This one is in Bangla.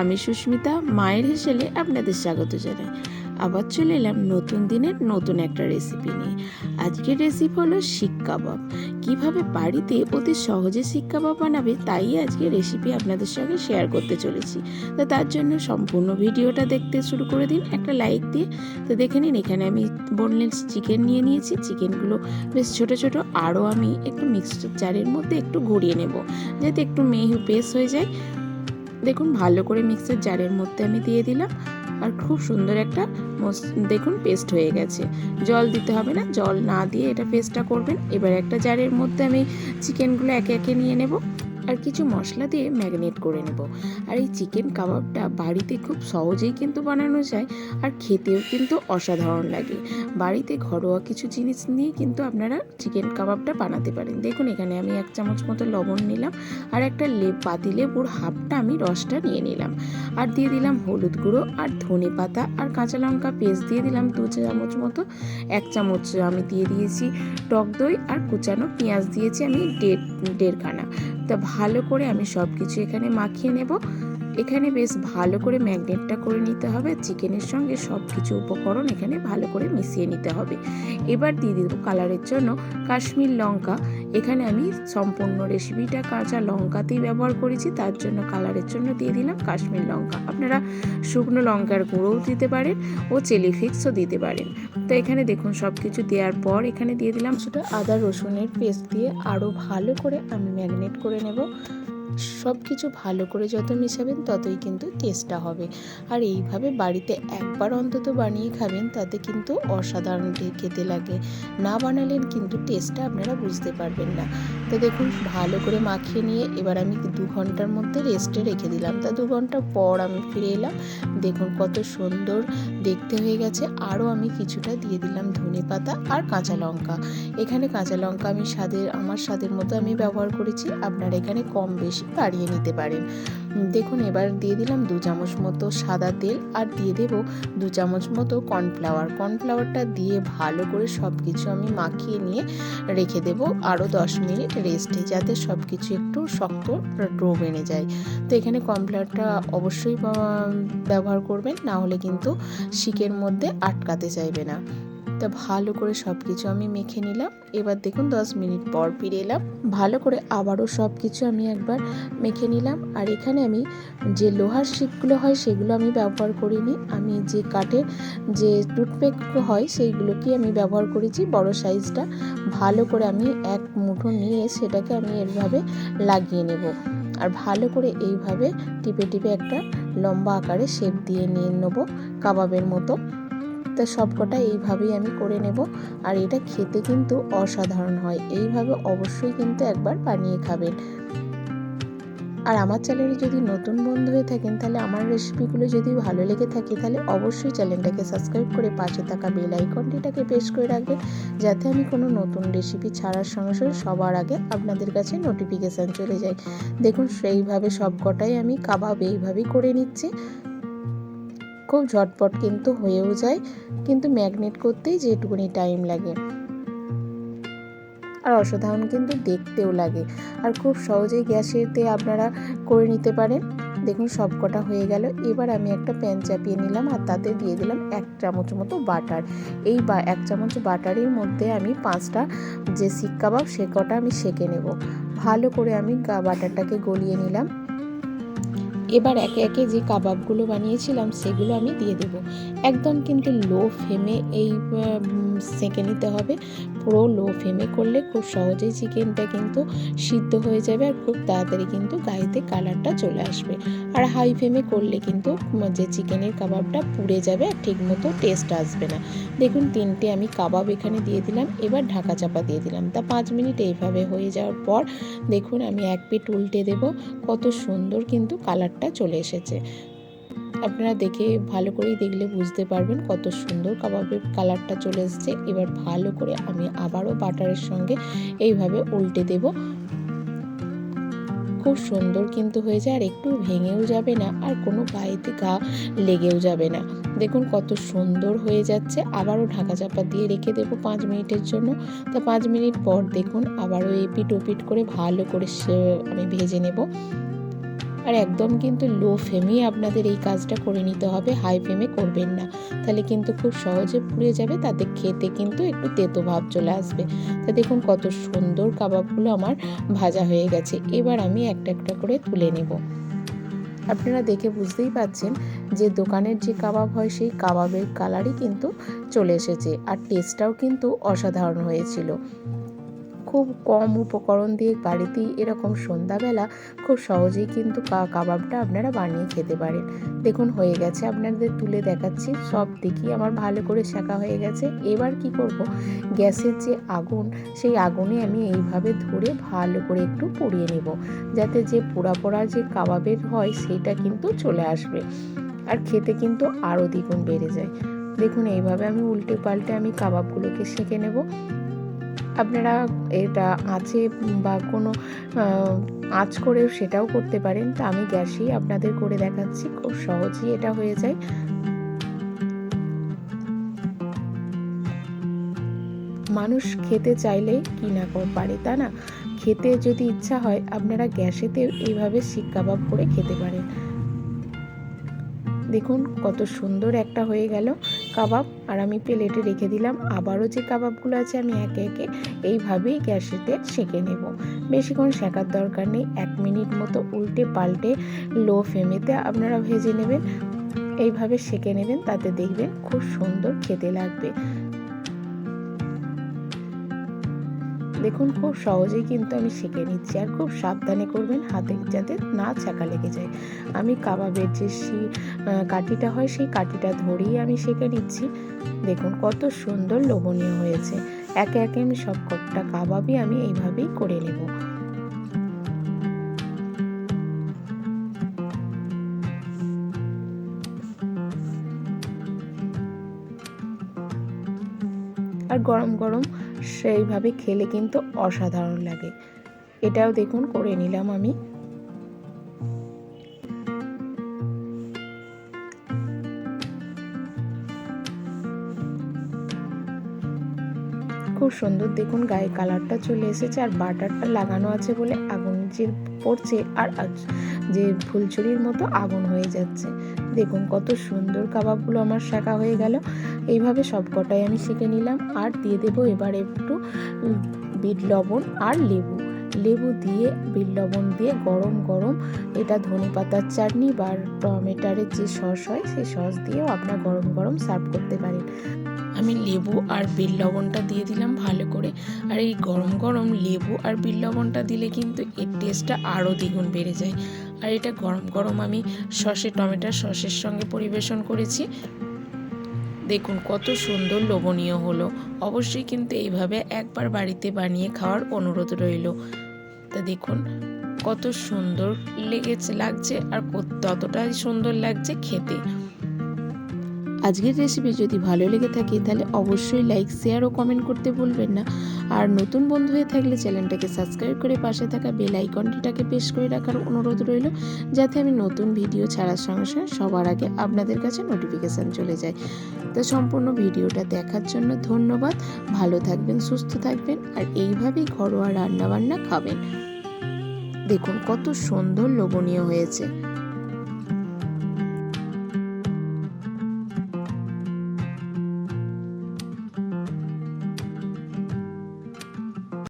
আমি সুস্মিতা, মায়ের হেসেলে আপনাদের স্বাগত জানাই। আবার চলে এলাম নতুন দিনের নতুন একটা রেসিপি নিয়ে। আজকের রেসিপি হলো শিক কাবাব। কীভাবে বাড়িতে অতি সহজে শিক কাবাব বানাবে তাই আজকে রেসিপি আপনাদের সঙ্গে শেয়ার করতে চলেছি। তো তার জন্য সম্পূর্ণ ভিডিওটা দেখতে শুরু করে দিন, একটা লাইক দিয়ে। তো দেখে নিন, এখানে আমি বোনলেস চিকেন নিয়ে নিয়েছি। চিকেনগুলো বেশ ছোট ছোট, আরও আমি একটু মিক্সড জারের মধ্যে একটু ঘুরিয়ে নেব। যাতে একটু মেহু পেস হয়ে যায়। দেখুন, ভালো করে মিক্সার জারের মধ্যে আমি দিয়ে দিলাম। আর খুব সুন্দর একটা দেখুন পেস্ট হয়ে গেছে। জল দিতে হবে না, জল না দিয়ে এটা পেস্টটা করবেন। এবার একটা জারের মধ্যে আমি চিকেনগুলো একে একে নিয়ে নেব। আর কিছু মশলা দিয়ে ম্যারিনেট করে নেব। আর এই চিকেন কাবাবটা বাড়িতে খুব সহজেই কিন্তু বানানো যায় আর খেতেও কিন্তু অসাধারণ লাগে। বাড়িতে ঘরোয়া কিছু জিনিস নিয়ে কিন্তু আপনারা চিকেন কাবাবটা বানাতে পারেন। দেখুন, এখানে আমি এক চামচ মতো লবণ নিলাম আর একটা লেপ পাতি লেবুর হাফটা আমি রসটা নিয়ে নিলাম। আর দিয়ে দিলাম হলুদ গুঁড়ো আর ধনে পাতা আর কাঁচা লঙ্কা পেস্ট দিয়ে দিলাম দু চামচ মতো। এক চামচ আমি দিয়ে দিয়েছি টক দই আর কুচানো পেঁয়াজ দিয়েছি আমি দেড় দেড়খানা। তা ভালো করে আমি সব কিছু এখানে মাখিয়ে নেব। এখানে বেশ ভালো করে ম্যাগনেটটা করে নিতে হবে। চিকেনের সঙ্গে সব কিছু উপকরণ এখানে ভালো করে মিশিয়ে নিতে হবে। এবার দিয়ে দেবো কালারের জন্য কাশ্মীর লঙ্কা। এখানে আমি সম্পূর্ণ রেসিপিটা কাঁচা লঙ্কাতেই ব্যবহার করেছি, তার জন্য কালারের জন্য দিয়ে দিলাম কাশ্মীর লঙ্কা। আপনারা শুকনো লঙ্কার গুঁড়োও দিতে পারেন ও চিলি ফিক্সও দিতে পারেন। তো এখানে দেখুন সব কিছু দেওয়ার পর এখানে দিয়ে দিলাম সেটা আদা রসুনের পেস্ট দিয়ে আরও ভালো করে আমি ম্যাগনেট করে নেব। সব কিছু ভালো করে যত মেশাবেন ততই কিন্তু টেস্টটা হবে। আর এইভাবে বাড়িতে একবার অন্তত বানিয়ে খাবেন, তাতে কিন্তু অসাধারণ খেতে লাগে। না বানালেন কিন্তু টেস্টটা আপনারা বুঝতে পারবেন না। তো দেখুন, ভালো করে মাখিয়ে নিয়ে এবার আমি দু ঘণ্টার মধ্যে রেস্টে রেখে দিলাম। তা দু ঘণ্টা পর আমি ফিরে এলাম। দেখুন কত সুন্দর দেখতে হয়ে গেছে। আরও আমি কিছুটা দিয়ে দিলাম ধনে পাতা আর কাঁচা লঙ্কা। এখানে কাঁচা লঙ্কা আমি স্বাদের, আমার স্বাদের মতো আমি ব্যবহার করেছি। আপনারা এখানে কম বেশি বাড়িয়ে নিতে পারেন। দেখুন, এবার দিয়ে দিলাম দু চামচ মতো সাদা তেল আর দিয়ে দেব দু চামচ মতো কর্নফ্লাওয়ার। কর্নফ্লাওয়ারটা দিয়ে ভালো করে সব কিছু আমি মাখিয়ে নিয়ে রেখে দেব আরও দশ মিনিট রেস্টে, যাতে সব কিছু একটু শক্ত ডো বেড়ে যায়। তো এখানে কর্নফ্লাওয়ারটা অবশ্যই ব্যবহার করবেন, না হলে কিন্তু শিকের মধ্যে আটকাতে চাইবে না। তা ভালো করে সব কিছু আমি মেখে নিলাম। এবার দেখুন দশ মিনিট পর ফিরে এলাম। ভালো করে আবারও সব কিছু আমি একবার মেখে নিলাম। আর এখানে আমি যে লোহার শিকগুলো হয় সেগুলো আমি ব্যবহার করিনি। আমি যে কাঠের যে টুথপেক হয় সেইগুলোকেই আমি ব্যবহার করেছি। বড় সাইজটা ভালো করে আমি এক মুঠো নিয়ে সেটাকে আমি এভাবে লাগিয়ে নেব। আর ভালো করে এইভাবে টিপে টিপে একটা লম্বা আকারে শেপ দিয়ে নিয়ে নেব কাবাবের মতো। তা সবকটা এইভাবেই আমি করে নেব। আর এটা খেতে কিন্তু অসাধারণ হয়। এইভাবে অবশ্যই কিন্তু একবার বানিয়ে খাবেন। আর আমার চ্যানেলে যদি নতুন বন্ধু হয়ে থাকেন, তাহলে আমার রেসিপিগুলো যদি ভালো লেগে থাকে, তাহলে অবশ্যই চ্যানেলটাকে সাবস্ক্রাইব করে পাশে থাকা বেল আইকনটিটাকে প্রেস করে রাখবেন, যাতে আমি কোনো নতুন রেসিপি ছাড়ার সঙ্গে সঙ্গে সবার আগে আপনাদের কাছে নোটিফিকেশান চলে যায়। দেখুন, সেইভাবে সবকটাই আমি কাবাব এইভাবেই করে নিচ্ছি। খুব ঝটপট কিন্তু হয়েও যায়, কিন্তু ম্যাগনেট করতেই যেটুকুনি টাইম লাগে। আর অসাধারণ কিন্তু দেখতেও লাগে। আর খুব সহজেই গ্যাসেতে আপনারা করে নিতে পারেন। দেখুন সব কটা হয়ে গেল। এবার আমি একটা প্যান চাপিয়ে নিলাম আর তাতে দিয়ে দিলাম এক চামচ মতো বাটার। এই বা, এক চামচ বাটারের মধ্যে আমি পাঁচটা যে শিক কাবাব সে কটা আমি সেঁকে নেব। ভালো করে আমি বাটারটাকে গলিয়ে নিলাম। এবার একে একে যে কাবাবগুলো বানিয়েছিলাম, সেগুলো আমি দিয়ে দেব। একদম কিন্তু লো ফ্লেমে এই সেঁকে নিতে হবে। পুরো লো ফ্লেমে করলে খুব সহজেই চিকেনটা কিন্তু সিদ্ধ হয়ে যাবে আর খুব তাড়াতাড়ি কিন্তু গায়েতে কালারটা চলে আসবে। আর হাই ফ্লেমে করলে কিন্তু যে চিকেনের কাবাবটা পুড়ে যাবে আর ঠিকমতো টেস্ট আসবে না। দেখুন, তিনটে আমি কাবাব এখানে দিয়ে দিলাম, এবার ঢাকা চাপা দিয়ে দিলাম। তা পাঁচ মিনিট এইভাবে হয়ে যাওয়ার পর দেখুন, আমি এক পিঠ উল্টে দেব। কত সুন্দর কিন্তু কালারটা চলে এসেছে। আপনারা দেখে ভালো করেই দেখলে বুঝতে পারবেন কত সুন্দর কাবাবের কালারটা চলে এসেছে। এবার ভালো করে আমি আবারও বাটারের সঙ্গে এইভাবে উল্টে দেব। খুব সুন্দর কিন্তু হয়ে যায় আর একটু ভেঙেও যাবে না আর কোনো গায়েতে গা লেগেও যাবে না। দেখুন কত সুন্দর হয়ে যাচ্ছে। আবারও ঢাকা চাপা দিয়ে রেখে দেবো পাঁচ মিনিটের জন্য। তা পাঁচ মিনিট পর দেখুন আবারও এপিট ওপিট করে ভালো করে আমি ভেজে নেব। আর একদম কিন্তু লো ফ্লেমেই আপনাদের এই কাজটা করে নিতে হবে হাই ফ্লেমে করবেন না। তাহলে কিন্তু খুব সহজে পুড়ে যাবে, তাতে খেতে কিন্তু একটু তেতো ভাব চলে আসবে। তা দেখুন কত সুন্দর কাবাবগুলো আমার ভাজা হয়ে গেছে। এবার আমি একটা একটা করে তুলে নেব। আপনারা দেখে বুঝতেই পাচ্ছেন যে দোকানের যে কাবাব হয়, সেই কাবাবের কালারই কিন্তু চলে এসেছে। আর টেস্টটাও কিন্তু অসাধারণ হয়েছিল। খুব কম উপকরণ দিয়ে বাড়িতেই এরকম সন্ধ্যাবেলা খুব সহজেই কিন্তু কাবাবটা আপনারা বানিয়ে খেতে পারেন। দেখুন হয়ে গেছে, আপনাদের তুলে দেখাচ্ছি, সব দিকই আমার ভালো করে শেখা হয়ে গেছে। এবার কি করব? গ্যাসের যে আগুন, সেই আগুনে আমি এইভাবে ধরে ভালো করে একটু পুড়িয়ে নেব, যাতে যে পোড়া পোড়া যে কাবাবের হয় সেইটা কিন্তু চলে আসবে। আর খেতে কিন্তু আরও দ্বিগুণ বেড়ে যায়। দেখুন এইভাবে আমি উল্টে পাল্টে আমি কাবাবগুলোকে সেঁকে নেব। আপনারা এটা আঁচে বা কোনো আঁচ করেও সেটাও করতে পারেন। তা আমি গ্যাসেই আপনাদের করে দেখাচ্ছি, খুব সহজেই এটা হয়ে যায়। মানুষ খেতে চাইলে কি না পারে, তা না? খেতে যদি ইচ্ছা হয়, আপনারা গ্যাসেতে এইভাবে শিক কাবাব করে খেতে পারেন। দেখুন কত সুন্দর একটা হয়ে গেল। কাবাব আর আমি প্লেটে রেখে দিলাম। আবারও যে কাবাবগুলো আছে আমি একে একে এইভাবেই গ্যাসেতে সেঁকে নেব। বেশিক্ষণ সেঁকার দরকার নেই। এক মিনিট মতো উল্টে পাল্টে লো ফ্লেমেতে আপনারা ভেজে নেবেন। এইভাবে সেঁকে নেবেন, তাতে দেখবেন খুব সুন্দর খেতে লাগবে। দেখুন খুব সহজেই কিন্তু আমি শিখে নিচ্ছি। আর খুব সাবধানে করবেন হাতে যাতে না ছাকা লেগে যায়। আমি কাবাবের যে আহ, কাঠিটা হয় সেই কাঠিটা ধরেই আমি সেঁকে নিচ্ছি। দেখুন কত সুন্দর লোভনীয় হয়েছে। একে একে আমি সব কটা কাবাবই আমি এইভাবেই করে নেব। আর গরম গরম সেইভাবে খেলে কিন্তু অসাধারণ লাগে। এটাও দেখুন, করে নিলাম আমি। খুব সুন্দর দেখুন গায়ে কালারটা চলে এসেছে আর বাটারটা লাগানো আছে বলে আগুন যে পড়ছে আর যে ফুলচুরির মতো আগুন হয়ে যাচ্ছে। দেখুন কত সুন্দর কাবাবগুলো আমার শেখা হয়ে গেল। এইভাবে সব কটাই আমি শিখে নিলাম। আর দিয়ে দেবো এবার একটু বিট লবণ আর লেবু। লেবু দিয়ে, বিট লবণ দিয়ে গরম গরম এটা ধনে পাতার চাটনি বা টমেটারের যে সস হয়, সেই সস দিয়েও আপনার গরম গরম সার্ভ করতে পারেন। আমি লেবু আর বিল লবণটা দিয়ে দিলাম ভালো করে। আর এই গরম গরম লেবু আর বিট লবণটা দিলে কিন্তু এর টেস্টটা আরও দ্বিগুণ বেড়ে যায়। আর এটা গরম গরম আমি সসে টমেটোর সসের সঙ্গে পরিবেশন করেছি। দেখুন কত সুন্দর লোভনীয় হলো। অবশ্যই কিন্তু এইভাবে একবার বাড়িতে বানিয়ে খাওয়ার অনুরোধ রইল। তা দেখুন কত সুন্দর লেগেছে, লাগছে আর ততটাই সুন্দর লাগছে খেতে। আজকের রেসিপি যদি ভালো লেগে থাকে, তাহলে অবশ্যই লাইক শেয়ার ও কমেন্ট করতে ভুলবেন না। আর নতুন বন্ধু হয়ে থাকলে চ্যানেলটাকে সাবস্ক্রাইব করে পাশে থাকা বেল আইকনটিটাকে প্রেস করে রাখার অনুরোধ রইল, যাতে আমি নতুন ভিডিও ছাড়ার সঙ্গে সঙ্গে সবার আগে আপনাদের কাছে নোটিফিকেশান চলে যায়। তো সম্পূর্ণ ভিডিওটা দেখার জন্য ধন্যবাদ। ভালো থাকবেন, সুস্থ থাকবেন, আর এইভাবেই ঘরোয়া রান্নাবান্না খাবেন। দেখুন কত সুন্দর লোভনীয় হয়েছে।